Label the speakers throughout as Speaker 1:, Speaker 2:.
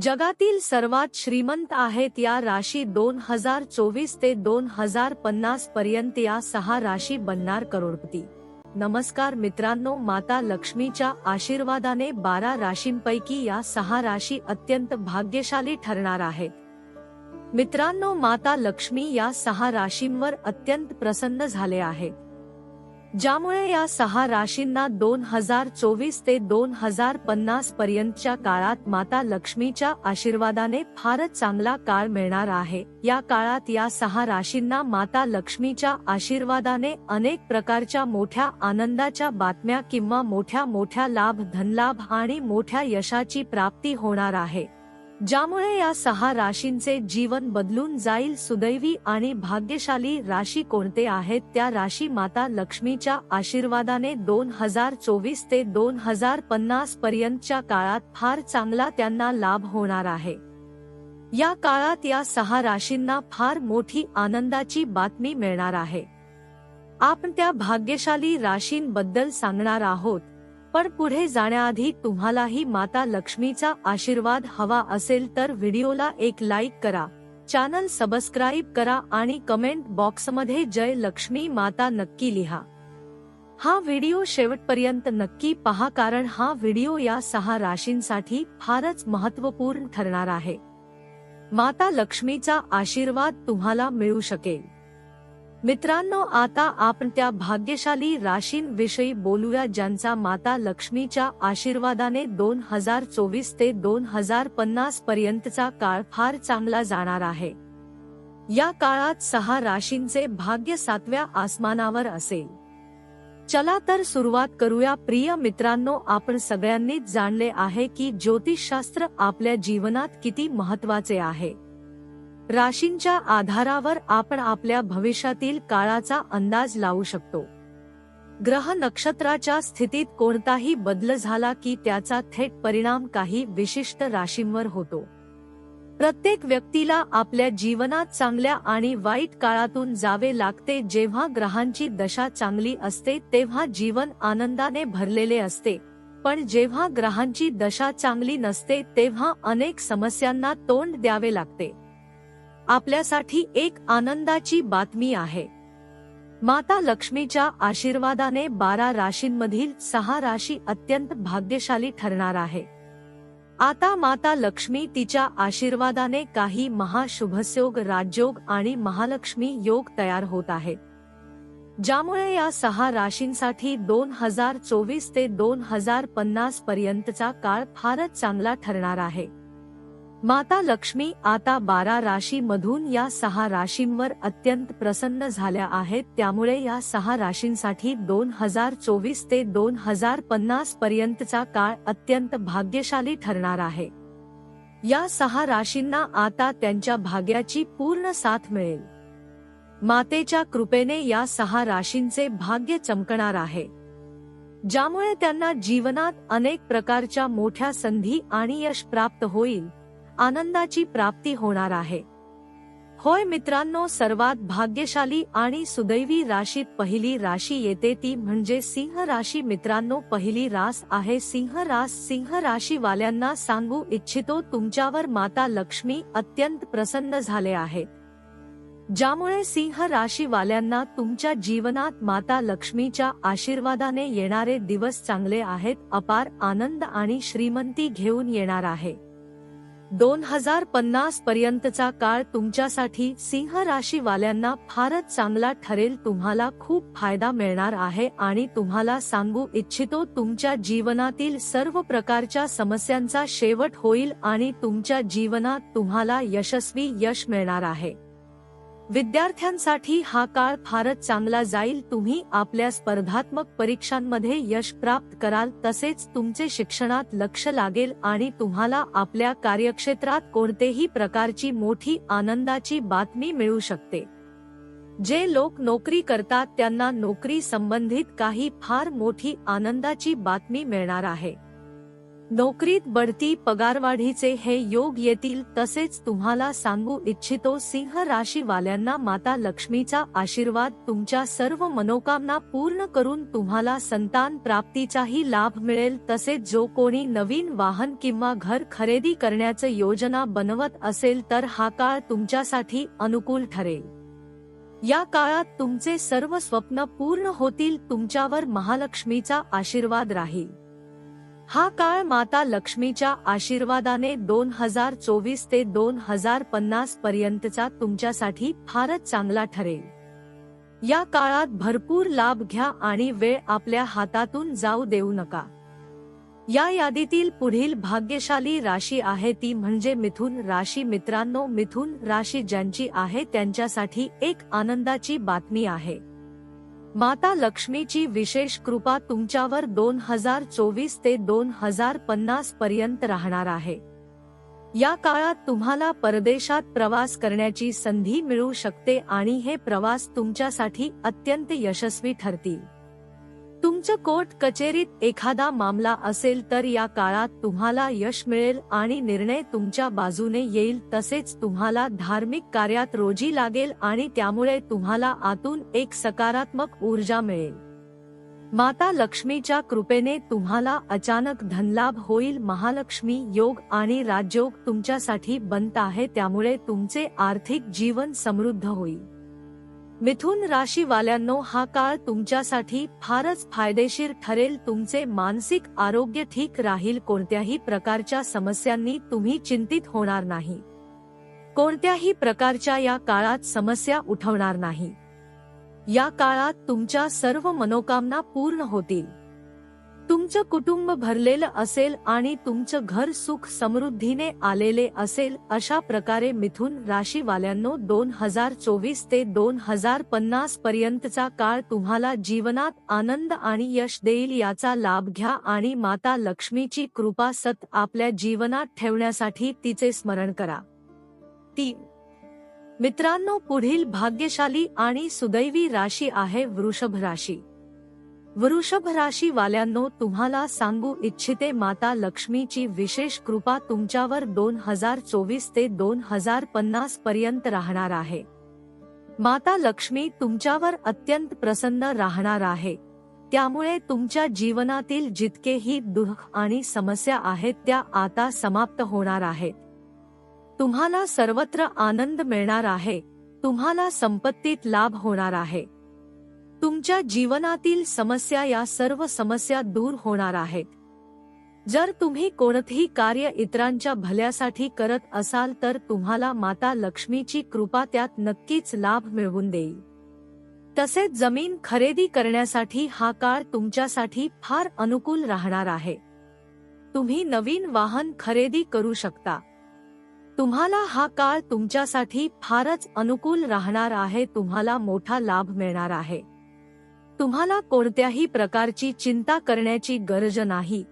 Speaker 1: जगातील सर्वात श्रीमंत आहेत या राशी दोन हजार चोवीस ते दोन हजार पन्नास पर्यंत या सहा राशी बनणार करोडपती. नमस्कार मित्रांनो माता लक्ष्मीच्या आशीर्वादाने बारा राशींपैकी या सहा राशी अत्यंत भाग्यशाली ठरणार आहेत. मित्रांनो माता लक्ष्मी या सहा राशींवर अत्यंत प्रसन्न झाले आहेत. ज्यामुळे या सहा राशींना दोन हजार चोवीस ते दोन हजार पन्नास पर्यंतच्या काळात माता लक्ष्मीच्या आशीर्वादाने फारच चांगला काळ मिळणार आहे. या काळात या सहा राशींना माता लक्ष्मीच्या आशीर्वादाने अनेक प्रकारच्या मोठ्या आनंदाच्या बातम्या किंवा मोठ्या मोठ्या लाभ धनलाभ आणि मोठ्या यशाची प्राप्ती होणार आहे. ज्यामुळे या सहा राशींचे जीवन बदलून जाईल सुदैवी आणि भाग्यशाली राशी कोणते आहेत? त्या राशी माता लक्ष्मीच्या आशीर्वादाने दोन हजार चोवीस ते दोन हजार पन्नास पर्यंतच्या काळात फार चांगला त्यांना लाभ होणार आहे. या काळात या सहा राशींना फार मोठी आनंदाची बातमी मिळणार आहे. आपण त्या भाग्यशाली राशींबद्दल सांगणार आहोत. पण पुढे जाण्याआधी तुम्हालाही माता लक्ष्मीचा आशीर्वाद हवा असेल तर व्हिडिओला एक लाईक करा. चॅनल सबस्क्राईब करा आणि कमेंट बॉक्समध्ये जय लक्ष्मी माता नक्की लिहा. हा व्हिडिओ शेवटपर्यंत नक्की पहा कारण हा व्हिडिओ या सहा राशींसाठी फारच महत्त्वपूर्ण ठरणार आहे. माता लक्ष्मीचा आशीर्वाद तुम्हाला मिळू शकेल. मित्रांनो आता आपण त्या भाग्यशाली राशींविषयी बोलूया ज्यांचा माता लक्ष्मीच्या आशीर्वादाने दोन हजार चोवीस ते दोन हजार पन्नास पर्यंतचा काळ फार चांगला जाणार आहे. या काळात सहा राशींचे भाग्य सातव्या आसमानावर असेल. चला तर सुरुवात करूया. प्रिय मित्रांनो आपण सगळ्यांनीच जाणले आहे की ज्योतिषशास्त्र आपल्या जीवनात किती महत्त्वाचे आहे. राशींच्या आधारावर आपण आपल्या भविष्यातील काळाचा अंदाज लावू शकतो. ग्रह नक्षत्राच्या स्थितीत कोणताही बदल झाला की त्याचा थेट परिणाम काही विशिष्ट राशींवर होतो. प्रत्येक व्यक्तीला आपल्या जीवनात चांगल्या आणि वाईट काळातून जावे लागते जेव्हा ग्रहांची दशा चांगली असते तेव्हा जीवन आनंदाने भरलेले असते. पण जेव्हा ग्रहांची दशा चांगली नसते तेव्हा अनेक समस्यांना तोंड द्यावे लागते. आपल्यासाठी एक आनंदाची बातमी आहे. माता लक्ष्मीच्या आशीर्वादाने बारा राशींमधील सहा राशी अत्यंत भाग्यशाली ठरणार आहे. आता माता लक्ष्मी तिच्या आशीर्वादाने काही महाशुभस्योग राजयोग आणि महालक्ष्मी योग तयार होत आहे ज्यामुळे या सहा राशींसाठी दोन हजार चोवीस ते दोन हजार पन्नास पर्यंतचा काळ फारच चांगला ठरणार आहे. माता लक्ष्मी आता बारा राशी मधून या सहा राशींवर अत्यंत प्रसन्न झाल्या आहेत. त्यामुळे या सहा राशींसाठी दोन हजार चोवीस ते दोन हजार पन्नास पर्यंतचा काळ अत्यंत भाग्यशाली ठरणार आहे. या सहा राशींना आता त्यांच्या भाग्याची पूर्ण साथ मिळेल. मातेच्या कृपेने या सहा राशींचे भाग्य चमकणार आहे. ज्यामुळे त्यांना जीवनात अनेक प्रकारच्या मोठ्या संधी आणि यश प्राप्त होईल. आनंदाची प्राप्ती होणार आहे. होय मित्रांनो सर्वात भाग्यशाली आणि सुदैवी राशीत पहिली राशी येते ती म्हणजे सिंह राशी. मित्रांनो पहिली रास आहे सिंह रास. सिंह राशीवाल्यांना सांगू इच्छितो तुमच्यावर माता लक्ष्मी अत्यंत प्रसन्न झाले आहेत. ज्यामुळे सिंह राशीवाल्यांना तुमच्या जीवनात माता लक्ष्मीच्या आशीर्वादाने येणारे दिवस चांगले आहेत. अपार आनंद आणि श्रीमंती घेऊन येणार आहे. दोन हजार पन्नास पर्यंतचा काळ तुमच्यासाठी सिंह राशीवाल्यांना फारच चांगला ठरेल तुम्हाला खूप फायदा मिळणार आहे आणि तुम्हाला सांगू इच्छितो तुमच्या जीवनातील सर्व प्रकारच्या समस्यांचा शेवट होईल आणि तुमच्या जीवनात तुम्हाला यशस्वी यश मिळणार आहे. विद्यार्थ्यांसाठी हा काळ फारच चांगला जाईल. तुम्ही आपल्या स्पर्धात्मक परीक्षांमध्ये यश प्राप्त कराल. तसेच तुमचे शिक्षणात लक्ष लागेल आणि तुम्हाला आपल्या कार्यक्षेत्रात कोणतेही प्रकारची मोठी आनंदाची बातमी मिळू शकते. जे लोक नोकरी करतात त्यांना नोकरी संबंधित काही फार मोठी आनंदाची बातमी मिळणार आहे. नोकरीत बढती पगारवाढीचे हे योग येतील तसेच तुम्हाला सांगू इच्छितो सिंह राशीवाल्यांना माता लक्ष्मीचा आशीर्वाद. तुमच्या सर्व मनोकामना पूर्ण करून तुम्हाला संतान प्राप्तीचाही लाभ मिळेल. तसेच जो कोणी नवीन वाहन किंवा घर खरेदी करण्याचं योजना बनवत असेल तर हा काळ तुमच्यासाठी अनुकूल ठरेल. या काळात तुमचे सर्व स्वप्न पूर्ण होतील. तुमच्यावर महालक्ष्मीचा आशीर्वाद राहील. हा काळ माता लक्ष्मीच्या आशीर्वादाने दोन हजार चोवीस ते दोन हजार पन्नास पर्यंतचा तुमच्यासाठी फारच चांगला ठरेल. या काळात भरपूर लाभ घ्या आणि वेळ आपल्या हातातून जाऊ देऊ नका. या यादीतील पुढील भाग्यशाली राशी आहे ती म्हणजे मिथुन राशी. मित्रांनो मिथुन राशी ज्यांची आहे त्यांच्यासाठी एक आनंदाची बातमी आहे. माता लक्ष्मीची विशेष कृपा तुमच्यावर दोन हजार चोवीस ते दोन हजार पन्नास पर्यंत राहणार आहे. या काळात तुम्हाला परदेशात प्रवास करण्याची संधी मिळू शकते आणि हे प्रवास तुमच्यासाठी अत्यंत यशस्वी ठरतील. तुमचं कोर्ट कचेरीत एखादा मामला असेल तर या काळात तुम्हाला यश मिळेल आणि निर्णय तुमच्या बाजूने येईल तसेच तुम्हाला धार्मिक कार्यात रोजी लागेल आणि त्यामुळे तुम्हाला आतून एक सकारात्मक ऊर्जा मिळेल. माता लक्ष्मीच्या कृपेने तुम्हाला अचानक धनलाभ होईल. महालक्ष्मी योग आणि राजयोग तुमच्यासाठी बनत आहे त्यामुळे तुमचे आर्थिक जीवन समृद्ध होईल. मिथुन राशी वाल्यांनो हा काळ तुमच्यासाठी फारच फायदेशीर ठरेल. तुमचे मानसिक आरोग्य ठीक राहील. कोणत्याही प्रकारच्या समस्यांनी तुम्ही चिंतित होणार नाही. कोणत्याही प्रकारच्या या काळात समस्या उठवणार नाही. या काळात तुमच्या सर्व मनोकामना पूर्ण होतील. तुमचं कुटुंब भरलेलं असेल आणि तुमचं घर सुख समृद्धीने आलेले असेल अशा प्रकारे मिथुन राशीवाल्यांनो दोन हजार चोवीस ते दोन हजार पन्नास पर्यंतचा काळ तुम्हाला जीवनात आनंद आणि यश देईल याचा लाभ घ्या आणि माता लक्ष्मीची कृपा सत आपल्या जीवनात ठेवण्यासाठी तिचे स्मरण करा. तीन. मित्रांनो पुढील भाग्यशाली आणि सुदैवी राशी आहे वृषभ राशी. वृषभ राशी वाल्यांनो तुम्हाला सांगू इच्छिते माता लक्ष्मीची विशेष कृपा तुमच्यावर दोन हजार चोवीस ते दोन हजार पन्नास पर्यंत राहणार आहे. माता लक्ष्मी तुमच्यावर अत्यंत प्रसन्न राहणार आहे. त्यामुळे तुमच्या जीवनातील जितकेही दुःख आणि समस्या आहेत त्या आता समाप्त होणार आहेत. तुम्हाला सर्वत्र आनंद मिळणार आहे. तुम्हाला संपत्तीत लाभ होणार आहे. तुमच्या जीवनातील समस्या या सर्व समस्या दूर होणार आहेत. जर तुम्ही कोणतेही कार्य इतरांच्या भल्यासाठी करत असाल तर तुम्हाला माता लक्ष्मीची कृपा त्यात नक्कीच लाभ मिळवून देईल. तसेच जमीन खरेदी करण्यासाठी हा काळ तुमच्यासाठी फार अनुकूल राहणार आहे. तुम्ही नवीन वाहन खरेदी करू शकता. तुम्हाला हा काळ तुमच्यासाठी फारच अनुकूल राहणार आहे तुम्हाला मोठा लाभ मिळणार आहे. तुम्हाला कोणत्याही प्रकारची चिंता करण्याची गरज नाही.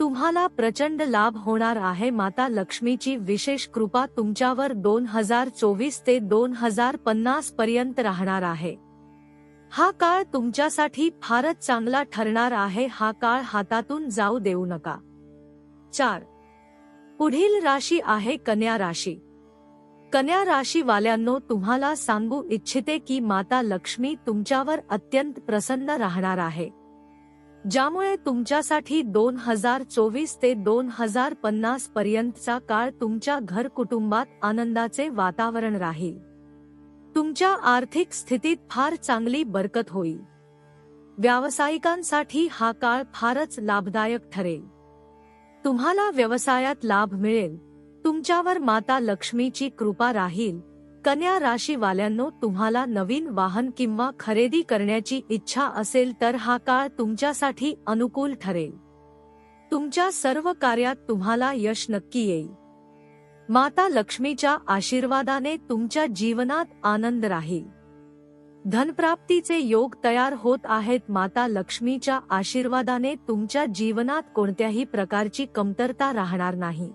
Speaker 1: तुम्हाला प्रचंड लाभ होणार आहे. माता लक्ष्मीची विशेष कृपा तुमच्यावर दोन हजार चोवीस ते दोन हजार पन्नास पर्यंत राहणार आहे. हा काळ तुमच्यासाठी फारच चांगला ठरणार आहे. हा काळ हातातून जाऊ देऊ नका. चार. पुढील राशी आहे कन्या राशी. कन्या राशीवाल्यांनो तुम्हाला सांगू इच्छिते की माता लक्ष्मी तुमच्यावर अत्यंत प्रसन्न राहणार आहे. ज्यामुळे तुमच्यासाठी दोन हजार चोवीस ते दोन हजार पन्नास पर्यंतचा काळ तुमच्या घर कुटुंबात आनंदाचे वातावरण राहील. तुमच्या आर्थिक स्थितीत फार चांगली बरकत होईल. व्यावसायिकांसाठी हा काळ फारच लाभदायक ठरेल. तुम्हाला व्यवसायात लाभ मिळेल. तुमच्यावर माता लक्ष्मीची कृपा राहील. कन्या राशीवाल्यांनो तुम्हाला नवीन वाहन किंवा खरेदी करण्याची इच्छा असेल तर हा काळ तुमच्यासाठी अनुकूल ठरेल. तुमच्या सर्व कार्यात तुम्हाला यश नक्की येईल. माता लक्ष्मीच्या आशीर्वादाने तुमच्या जीवनात आनंद राहील. धनप्राप्तीचे योग तयार होत आहेत. माता लक्ष्मीच्या आशीर्वादाने तुमच्या जीवनात कोणत्याही प्रकारची कमतरता राहणार नाही.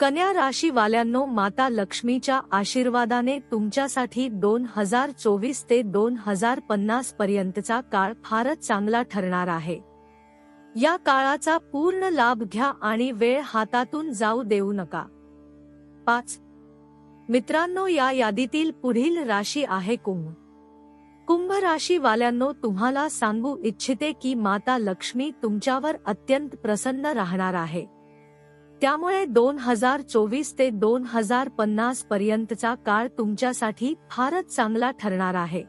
Speaker 1: कन्या राशीवाल्यांनो माता लक्ष्मीच्या आशीर्वादाने तुमच्यासाठी दोन हजार चोवीस ते दोन हजार पन्नास पर्यंतचा काळ फारच चांगला ठरणार आहे. या काळाचा पूर्ण लाभ घ्या आणि वेळ हातातून जाऊ देऊ नका. पाच. मित्रांनो या यादीतील पुढील राशी आहे कुंभ. कुंभ राशीवाल्यांनो तुम्हाला सांगू इच्छिते की माता लक्ष्मी तुमच्यावर अत्यंत प्रसन्न राहणार आहे. त्यामुळे दोन हजार चोवीस ते दोन हजार पन्नास पर्यंतचा काळ तुमच्यासाठी फारच चांगला ठरणार आहे.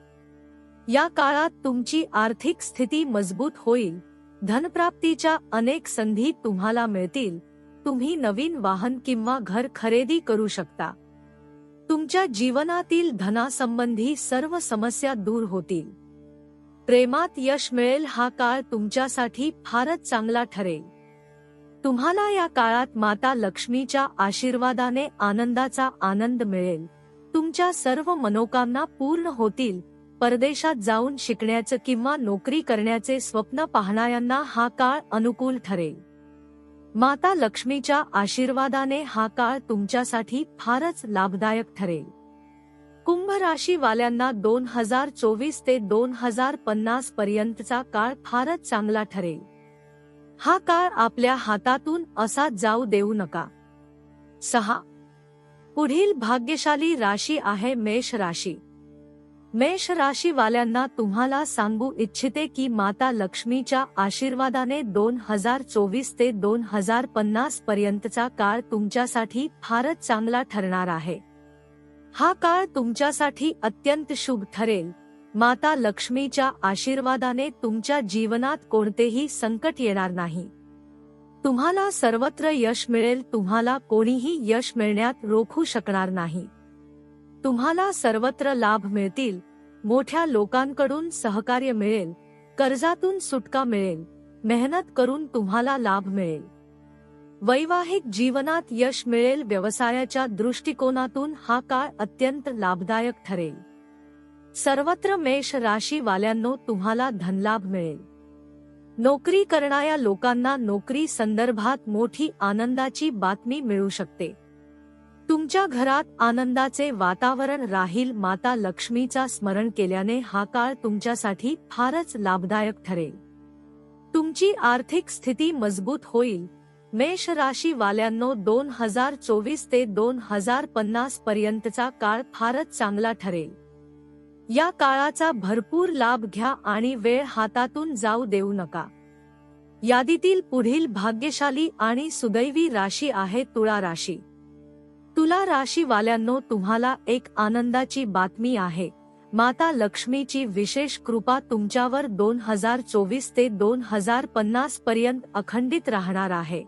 Speaker 1: या काळात तुमची आर्थिक स्थिती मजबूत होईल. धनप्राप्तीच्या अनेक संधी तुम्हाला मिळतील. तुम्ही नवीन वाहन किंवा घर खरेदी करू शकता. तुमच्या जीवनातील धनासंबंधी सर्व समस्या दूर होतील. प्रेमात यश मिळेल हा काळ तुमच्यासाठी फारच चांगला ठरेल. तुम्हाला या काळात माता लक्ष्मीच्या आशीर्वादाने आनंदाचा आनंद मिळेल. तुमच्या सर्व मनोकामना पूर्ण होतील. परदेशात जाऊन शिकण्याचं किंवा नोकरी करण्याचे स्वप्न पाहणाऱ्यांना हा काळ अनुकूल ठरेल. माता लक्ष्मीच्या आशीर्वादाने हा काळ तुमच्यासाठी फारच लाभदायक ठरेल. कुंभ राशीवाल्यांना दोन हजार चोवीस ते दोन हजार पन्नास पर्यंतचा काळ फारच चांगला ठरेल. हा काळ आपल्या हातातून असा जाऊ देऊ नका. सहा. पुढील भाग्यशाली राशी आहे मेष राशी. मेष राशीवाल्यांना तुम्हाला सांगू इच्छिते की माता लक्ष्मीच्या आशीर्वादाने दोन हजार चोवीस ते दोन हजार पन्नास पर्यंतचा काळ तुमच्यासाठी फारच चांगला ठरणार आहे. हा काळ तुमच्यासाठी अत्यंत शुभ ठरेल. माता लक्ष्मीच्या आशीर्वादाने तुमच्या जीवनात कोणतेही संकट येणार नाही. तुम्हाला सर्वत्र यश मिळेल तुम्हाला कोणीही यश मिळण्यात रोखू शकणार नाही. तुम्हाला सर्वत्र लाभ मिळतील मोठ्या लोकांकडून सहकार्य मिळेल कर्जातून सुटका मिळेल मेहनत करून तुम्हाला लाभ मिळेल. वैवाहिक जीवनात यश मिळेल व्यवसायाच्या दृष्टिकोनातून हा काळ अत्यंत लाभदायक ठरेल. सर्वत्र मेष राशीवाल्यांनो तुम्हाला धनलाभ मिळेल. नोकरी करणाऱ्या लोकांना नोकरी संदर्भात मोठी आनंदाची बातमी मिळू शकते. तुमच्या घरात आनंदाचे वातावरण राहील माता लक्ष्मीचा स्मरण केल्याने हा काळ तुमच्यासाठी फारच लाभदायक ठरेल. तुमची आर्थिक स्थिती मजबूत होईल. मेष राशीवाल्यांनो दोन हजार चोवीस ते दोन हजार पन्नास पर्यंतचा काळ फारच चांगला ठरेल. या काळाचा भरपूर लाभ घ्या आणि वेळ हातातून जाऊ देऊ नका. यादीतील पुढील भाग्यशाली आणि सुदैवी राशी आहे तुळा राशी. तुला राशीवाल्यांनो तुम्हाला एक आनंदाची बातमी आहे. माता लक्ष्मीची विशेष कृपा तुमच्यावर दोन हजार चोवीस ते दोन हजार पन्नास पर्यंत अखंडित राहणार आहे.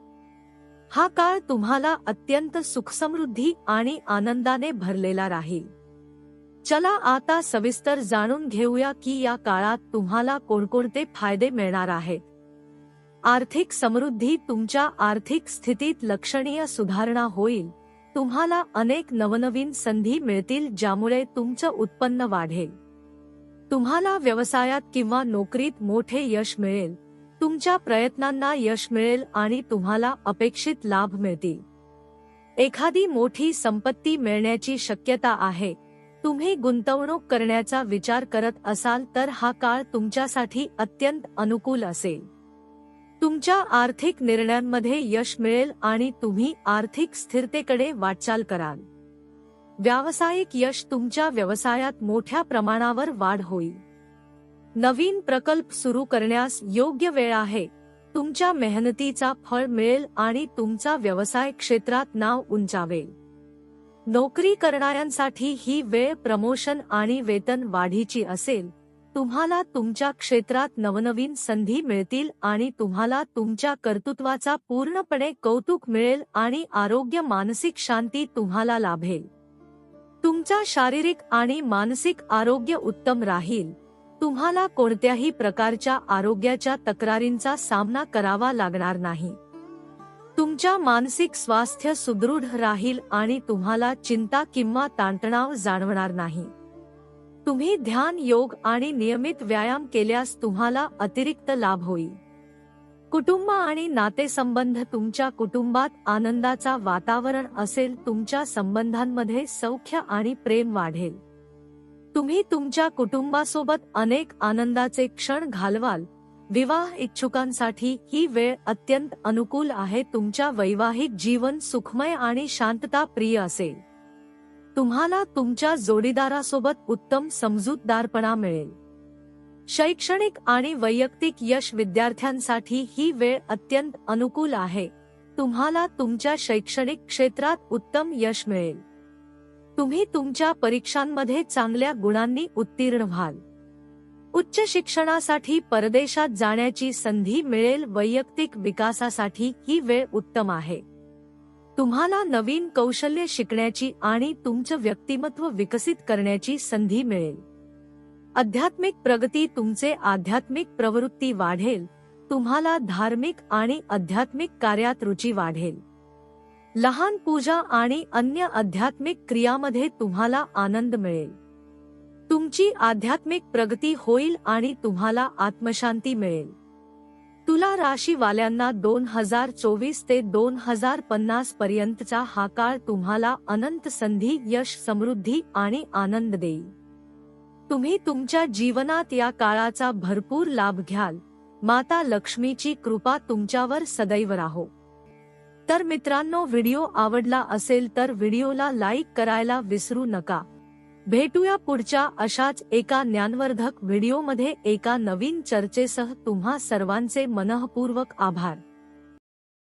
Speaker 1: हा काळ तुम्हाला अत्यंत सुखसमृद्धी आणि आनंदाने भरलेला राहील. चला आता सविस्तर जाणून घेऊया की या काळात तुम्हाला कोणकोणते फायदे मिळणार आहेत. आर्थिक समृद्धी तुमच्या आर्थिक स्थितीत लक्षणीय सुधारणा होईल. तुम्हाला अनेक नवनवीन संधी मिळतील ज्यामुळे तुमचं उत्पन्न वाढेल. तुम्हाला व्यवसायात किंवा नोकरीत मोठे यश मिळेल. तुमच्या प्रयत्नांना यश मिळेल आणि तुम्हाला अपेक्षित लाभ मिळतील. एखादी मोठी संपत्ती मिळण्याची शक्यता आहे. तुम्ही गुंतवणूक करण्याचा विचार करत असाल तर हा काळ तुमच्यासाठी अत्यंत अनुकूल असेल. तुमच्या आर्थिक निर्णयांमध्ये यश मिळेल आणि तुम्ही आर्थिक स्थिरतेकडे वाटचाल कराल. व्यावसायिक यश तुमच्या व्यवसायात मोठ्या प्रमाणावर वाढ होईल. नवीन प्रकल्प सुरू करण्यास योग्य वेळ आहे. तुमच्या मेहनतीचा फळ मिळेल आणि तुमचा व्यवसाय क्षेत्रात नाव उंचावेल. नोकरी करणाऱ्यांसाठी ही वेळ प्रमोशन आणि वेतन वाढीची असेल तुम्हाला तुमच्या क्षेत्रात नवनवीन संधी मिळतील आणि तुम्हाला तुमच्या कर्तृत्वाचा पूर्णपणे कौतुक मिळेल आणि आरोग्य मानसिक शांती तुम्हाला लाभेल. तुमचा शारीरिक आणि मानसिक आरोग्य उत्तम राहील. तुम्हाला कोणत्याही प्रकारच्या आरोग्याच्या तक्रारींचा सामना करावा लागणार नाही. तुमच्या मानसिक स्वास्थ्य सुदृढ राहील आणि तुम्हाला चिंता किंवा ताणतणाव जाणवणार नाही. तुम्ही ध्यान योग आणि नियमित व्यायाम केल्यास तुम्हाला अतिरिक्त लाभ होईल. कुटुंब आणि नातेसंबंध तुमच्या कुटुंबात आनंदाचा वातावरण असेल तुमच्या संबंधांमध्ये सौख्य आणि प्रेम वाढेल. तुम्ही तुमच्या कुटुंबासोबत अनेक आनंदाचे क्षण घालवाल विवाह इच्छुकांसाठी ही वेळ अत्यंत अनुकूल आहे. तुमच्या वैवाहिक जीवन सुखमय आणि शांतता प्रिय असेल. तुम्हाला तुमच्या जोडीदारासोबत उत्तम समजूतदारपणा मिळेल. शैक्षणिक आणि वैयक्तिक यश विद्यार्थ्यांसाठी ही वेळ अत्यंत अनुकूल आहे. तुम्हाला तुमच्या शैक्षणिक क्षेत्रात उत्तम यश मिळेल. तुम्ही तुमच्या परीक्षांमध्ये चांगल्या गुणांनी उत्तीर्ण व्हाल. उच्च शिक्षणासाठी परदेशात जाण्याची संधी मिळेल वैयक्तिक विकासासाठी ही वेळ उत्तम आहे. तुम्हाला नवीन कौशल्य शिकण्याची आणि तुमचं व्यक्तिमत्व विकसित करण्याची संधी मिळेल. आध्यात्मिक प्रगती तुमचे आध्यात्मिक प्रवृत्ती वाढेल तुम्हाला धार्मिक आणि आध्यात्मिक कार्यात रुची वाढेल. लहान पूजा आणि अन्य आध्यात्मिक क्रियामध्ये तुम्हाला आनंद मिळेल. तुमची आध्यात्मिक प्रगती होईल आणि तुम्हाला आत्मशांती मिळेल. तुला राशीवाल्यांना दोन हजार चोवीस ते दोन हजार पन्नास पर्यंतचा हा काळ तुम्हाला अनंत संधी यश समृद्धी आणि आनंद देईल. तुम्ही तुमच्या जीवनात या काळाचा भरपूर लाभ घ्याल. माता लक्ष्मीची कृपा तुमच्यावर सदैव राहो. तर मित्रांनो व्हिडिओ आवडला असेल तर व्हिडिओला लाईक करायला विसरू नका. भेटूया पुढच्या अशाच एका ज्ञानवर्धक व्हिडिओमध्ये एका नवीन चर्चेसह. तुम्हा सर्वांचे मनःपूर्वक आभार.